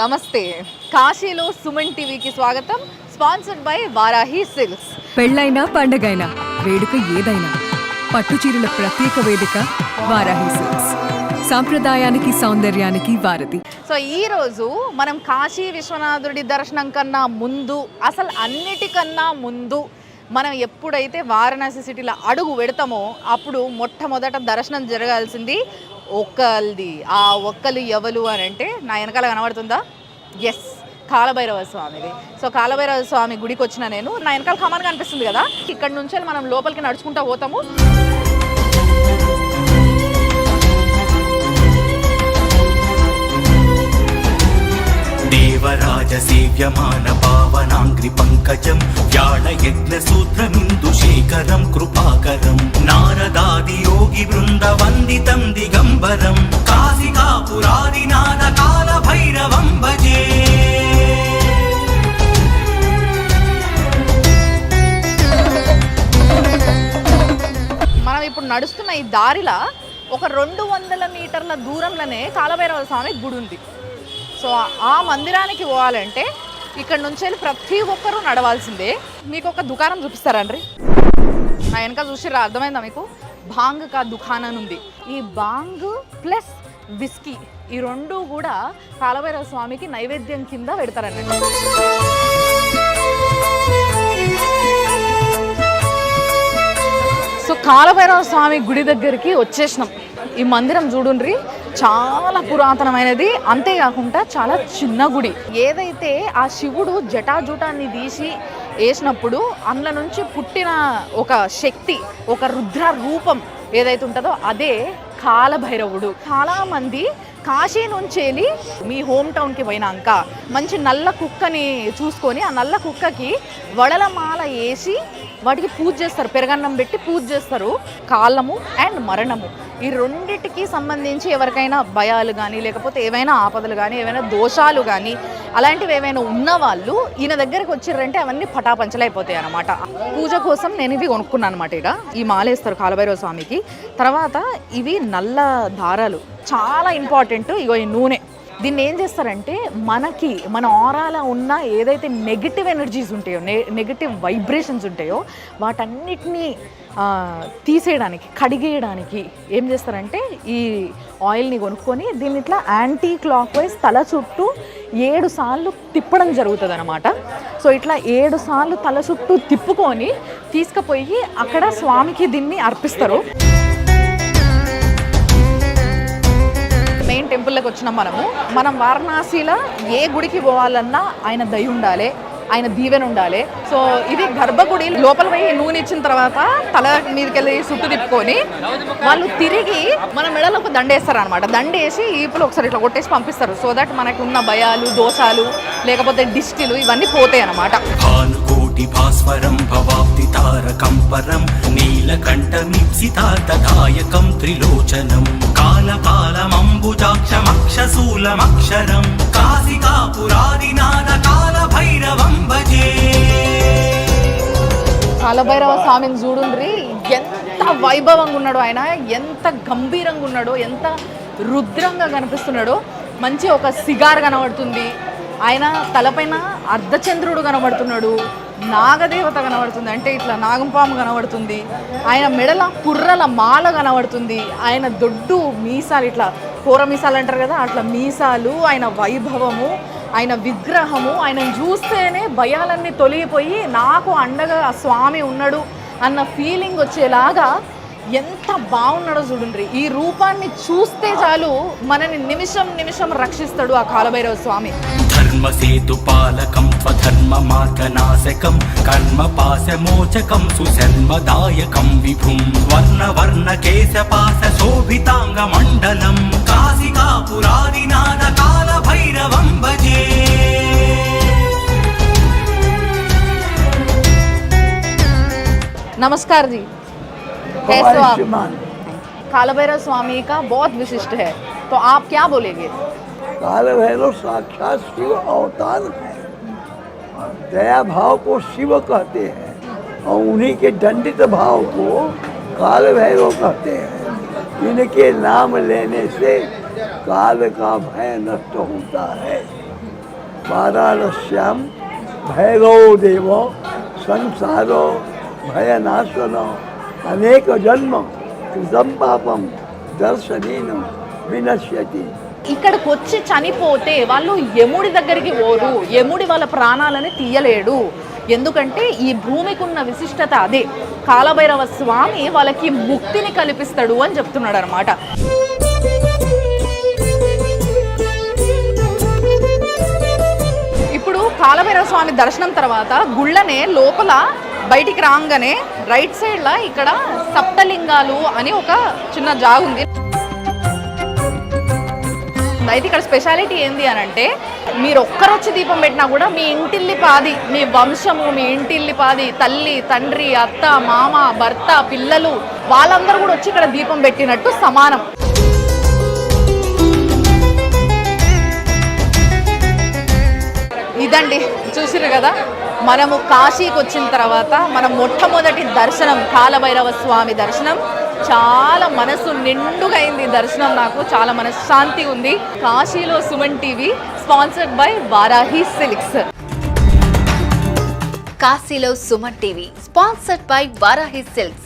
నమస్తే. కాశీలో సుమన్ టీవీకి స్వాగతం. Sponsored by Varahi silks. పెళ్ళైనా పండగైనా వేడుక ఏదైనా పట్టు చీరల ప్రత్యేక వేదిక వారాహి సిల్క్స్. సాంప్రదాయానికి సౌందర్యానికి వారధి. సో ఈ రోజు మనం కాశీ విశ్వనాథుడి దర్శనం కన్నా ముందు అసలు అన్నిటికన్నా ముందు మనం ఎప్పుడైతే వారణాసి సిటీలో అడుగు పెడతామో అప్పుడు మొట్టమొదట దర్శనం జరగాల్సింది ఒక్కల్ది. ఆ ఒక్కలు ఎవలు అని అంటే నా వెనకాల కనబడుతుందా? ఎస్ కాలభైరవ స్వామిది. సో కాలభైరవ స్వామి గుడికి వచ్చిన నేను నా వెనకాల కమాన్ కనిపిస్తుంది కదా? ఇక్కడ నుంచి మనం లోపలికి నడుచుకుంటూ పోతాము. జ్ఞానాగ్రి పంకజం వ్యాళ యజ్ఞ సూత్రమిందు శేఖరం కృపాకరం. నారదాది యోగి బృంద వందితం దిగంబరం. కాశికాపురాదినాద కాల భైరవం భజే. మనం ఇప్పుడు నడుస్తున్న ఈ దారిలా ఒక రెండు వందల మీటర్ల దూరంలోనే కాలభైరవ స్వామి గుడి ఉంది సో ఆ మందిరానికి పోవాలంటే ఇక్కడ నుంచి వెళ్ళి ప్రతి ఒక్కరూ నడవాల్సిందే. మీకు ఒక దుకాణం చూపిస్తారండి నా వెనక చూసి అర్థమైందా మీకు? బాంగ్ కా దుకాణం అని ఉంది ఈ బాంగ్ ప్లస్ విస్కీ ఈ రెండు కూడా కాలభైరవ స్వామికి నైవేద్యం కింద పెడతారండి. సో కాలభైరవ స్వామి గుడి దగ్గరికి వచ్చేసినాం. ఈ మందిరం చూడుండ్రి. చాలా పురాతనమైనది. అంతేకాకుండా చాలా చిన్న గుడి. ఏదైతే ఆ శివుడు జటాజుటాన్ని తీసి వేసినప్పుడు అందులో నుంచి పుట్టిన ఒక శక్తి ఒక రుద్ర రూపం ఏదైతే ఉంటుందో అదే కాలభైరవుడు. చాలా మంది కాశీ నుంచి వెళ్ళి మీ హోమ్ టౌన్కి పోయినాక మంచి నల్ల కుక్కని చూసుకొని ఆ నల్ల కుక్కకి వడల మాల వేసి వాటికి పూజ చేస్తారు. పెరగన్నం పెట్టి పూజ చేస్తారు. కాలము అండ్ మరణము. ఈ రెండిటికి సంబంధించి ఎవరికైనా భయాలు కానీ లేకపోతే ఏవైనా ఆపదలు కానీ ఏవైనా దోషాలు కానీ అలాంటివి ఏవైనా ఉన్న వాళ్ళు ఈయన దగ్గరికి వచ్చిర్రంటే అవన్నీ పటాపంచలైపోతాయి అనమాట పూజ కోసం నేను ఇవి కొనుక్కున్నాను అనమాట ఇక ఈ మాలేస్తారు కాలభైరవ స్వామికి. తర్వాత ఇవి నల్ల దారాలు. చాలా ఇంపార్టెంట్ ఇగో ఈ నూనె. దీన్ని ఏం చేస్తారంటే మనకి మన ఆరాలో ఉన్న ఏదైతే నెగిటివ్ ఎనర్జీస్ ఉంటాయో నెగిటివ్ వైబ్రేషన్స్ ఉంటాయో వాటన్నిటినీ తీసేయడానికి కడిగేయడానికి ఏం చేస్తారంటే ఈ ఆయిల్ని కొనుక్కొని దీన్ని ఇట్లా యాంటీ క్లాక్ వైజ్ తల చుట్టూ ఏడు సార్లు తిప్పడం జరుగుతుంది అనమాట సో ఇట్లా ఏడు సార్లు తల చుట్టూ తిప్పుకొని తీసుకుపోయి అక్కడ స్వామికి దీన్ని అర్పిస్తారు. టెంపుల్లోకి వచ్చినాం మనము. మనం వారణాసిలో ఏ గుడికి పోవాలన్నా ఆయన దయ ఉండాలి ఆయన దీవెన ఉండాలి. సో ఇది గర్భగుడి లోపల పోయి నూనె ఇచ్చిన తర్వాత తల మీదకి వెళ్ళి చుట్టూ తిప్పుకొని వాళ్ళు తిరిగి మన మెడలో ఒక దండ వేస్తారు అనమాట దండేసి ఈపులు ఒకసారి ఇట్లా కొట్టేసి పంపిస్తారు. సో దట్ మనకు ఉన్న భయాలు దోషాలు లేకపోతే దిష్టిలు ఇవన్నీ పోతాయి అనమాట కోటి భాస్వరం భవాప్తి తారకం పరం నీలకంఠమిప్సితార్థదాయకం త్రిలోచనం కాలపాలమంబుజాక్షమక్షశూలమక్షరం కాశికాపురాదినాథ కాలభైరవం భజే. కాలభైరవ స్వామిని చూడుండ్రి ఎంత వైభవంగా ఉన్నాడు ఆయన ఎంత గంభీరంగా ఉన్నాడు ఎంత రుద్రంగా కనిపిస్తున్నాడు మంచి ఒక సిగార్ కనబడుతుంది. ఆయన తలపైన అర్ధచంద్రుడు కనబడుతున్నాడు. నాగదేవత కనబడుతుంది. అంటే ఇట్లా నాగంపాము కనబడుతుంది. ఆయన మెడల కుర్రల మాల కనబడుతుంది. ఆయన దొడ్డు మీసాలు ఇట్లా కూర మీసాలు అంటారు కదా అట్లా మీసాలు ఆయన వైభవము ఆయన విగ్రహము ఆయన చూస్తేనే భయాలన్నీ తొలగిపోయి నాకు అండగా స్వామి ఉన్నాడు అన్న ఫీలింగ్ వచ్చేలాగా ఎంత బాగున్నాడో చూడండి. ఈ రూపాన్ని చూస్తే చాలు మనని నిమిషం నిమిషం రక్షిస్తాడు ఆ కాలభైరవ స్వామి. ధర్మ సేతు పాలకం స్వధర్మ మార్గనాశకం కర్మ పాశ మోచకం సుశర్మదాయకం విభుం. వర్ణ వర్ణ కేశ పాశ శోభితాంగ మండలం కాశికా పురాదినాద కాల భైరవం భజే. నమస్కార్ జీ. कैसे हो आप कालभैरव स्वामी का बहुत विशिष्ट है। तो आप क्या बोलेंगे? काल भैरव साक्षात शिव अवतार है। दया भाव को शिव कहते हैं और उन्हीं के दंडित भाव को काल भैरव कहते हैं। इनके नाम लेने से काल का भय नष्ट होता है। वाराणस्याम भैरव देव संसारो भयनाशन। అనేక జన్మ. సంపాపం పాపం దర్శనీయం వినశ్యతి. ఇక్కడికి వచ్చి చనిపోతే వాళ్ళు యముడి దగ్గరికి పోరు. యముడి వాళ్ళ ప్రాణాలని తీయలేడు. ఎందుకంటే ఈ భూమికి ఉన్న విశిష్టత అదే. కాలభైరవ స్వామి వాళ్ళకి ముక్తిని కల్పిస్తాడు అని చెప్తున్నాడు అనమాట ఇప్పుడు కాలభైరవ స్వామి దర్శనం తర్వాత గుళ్ళనే లోపల బయటికి రాగానే రైట్ సైడ్లో ఇక్కడ సప్తలింగాలు అని ఒక చిన్న జాగుంది అయితే ఇక్కడ స్పెషాలిటీ ఏంది అని అంటే మీరు ఒక్కరొచ్చి దీపం పెట్టినా కూడా మీ ఇంటిల్లి పాది మీ వంశము మీ ఇంటిల్లి పాది తల్లి తండ్రి అత్త మామ భర్త పిల్లలు వాళ్ళందరూ కూడా వచ్చి ఇక్కడ దీపం పెట్టినట్టు సమానం. ఇదండి చూసిరు కదా? మనము కాశీకి వచ్చిన తర్వాత మన మొట్టమొదటి దర్శనం కాలభైరవ స్వామి దర్శనం. చాలా మనసు నిండుగా అయింది దర్శనం నాకు. చాలా మనశ్శాంతి ఉంది. కాశీలో Suman TV sponsored by Varahi silks. కాశీలో Suman TV sponsored by Varahi silks.